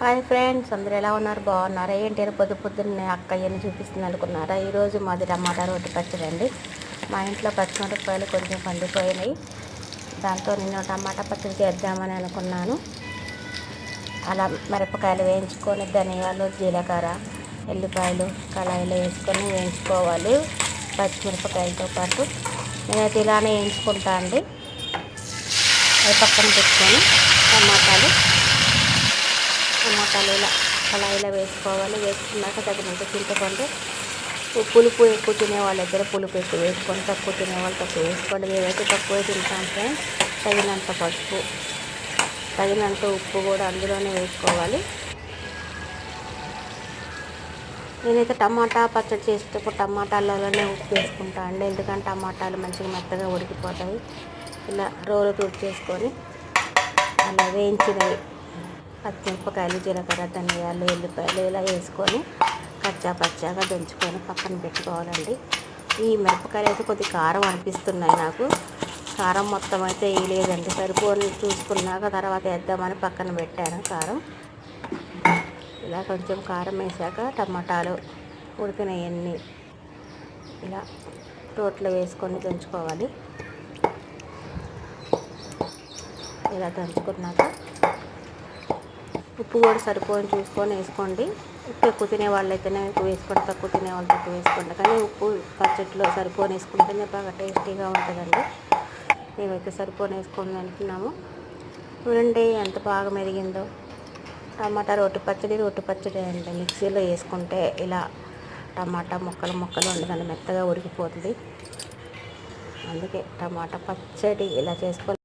Hi friends అందరూ ఎలా ఉన్నారు? బాగున్నారా? ఏంటి? పొద్దు పొద్దున్నే అక్క చూపిస్తుంది అనుకున్నారా? ఈరోజు మాది టమాటా రోటి పచ్చడి అండి. మా ఇంట్లో పచ్చిమిరపకాయలు కొంచెం పండిపోయినాయి. దాంతో నేను టమాటా పచ్చడి చేద్దామని అనుకున్నాను. అలా మిరపకాయలు వేయించుకొని ధనియాలు జీలకర్ర ఎల్లిపాయలు కళాయిలో వేసుకొని వేయించుకోవాలి పచ్చిమిరపకాయలతో పాటు. నేనైతే ఇలానే వేయించుకుంటా అండి. అవి పక్కన పెట్టుకొని టమాటాలు. టమాటాలు ఇలా కళాయిలో వేసుకోవాలి? వేసుకున్నాక తగినంత చింతపండు పులుపు ఎక్కువ తినేవాళ్ళు ఇద్దరు పులుపు ఎక్కువ వేసుకొని తక్కువ తినేవాళ్ళు తక్కువ వేసుకోండి. మేమైతే తక్కువ తింటాం ఫ్రెండ్స్. తగినంత పసుపు తగినంత ఉప్పు కూడా అందులోనే వేసుకోవాలి. నేనైతే టమాటా పచ్చడి చేసేటప్పుడు టమాటాలలోనే ఉప్పు వేసుకుంటా అండి. ఎందుకంటే టమాటాలు మంచిగా మెత్తగా ఉడికిపోతాయి. ఇలా రోలు తుడిచేసుకొని అలా వేయించినవి. పచ్చిమిరపకాయలు జీలకర్ర ధనియాలు ఎల్లిపాయలు ఇలా వేసుకొని కచ్చా పచ్చాగా దంచుకొని పక్కన పెట్టుకోవాలండి. ఈ మిరపకాయలు అయితే కొద్ది కారం అనిపిస్తున్నాయి నాకు. కారం మొత్తం అయితే వేయలేదండి. సరిపోని చూసుకున్నాక తర్వాత వేద్దామని పక్కన పెట్టాను కారం. ఇలా కొంచెం కారం వేసాక టమాటాలు ఉడికినవన్నీ ఇలా రోట్లో వేసుకొని దంచుకోవాలి. ఇలా దంచుకున్నాక ఉప్పు కూడా సరిపోని చూసుకొని వేసుకోండి. ఉప్పు ఎక్కువ తినే వాళ్ళైతేనే ఎక్కువ వేసుకోండి తక్కువ తినే వాళ్ళు తక్కువ వేసుకోండి. కానీ ఉప్పు పచ్చడిలో సరిపోని వేసుకుంటేనే బాగా టేస్టీగా ఉంటుందండి. మేమైతే సరిపోని వేసుకోండి అంటున్నాము చూడండి ఎంత బాగా మెరిగిందో. టమాటా రోటి పచ్చడి రోటి పచ్చడి అండి. మిక్సీలో వేసుకుంటే ఇలా టమాటా ముక్కలు ముక్కలు ఉండదండి మెత్తగా ఉడికిపోతుంది. అందుకే టమాటా పచ్చడి ఇలా చేసుకొని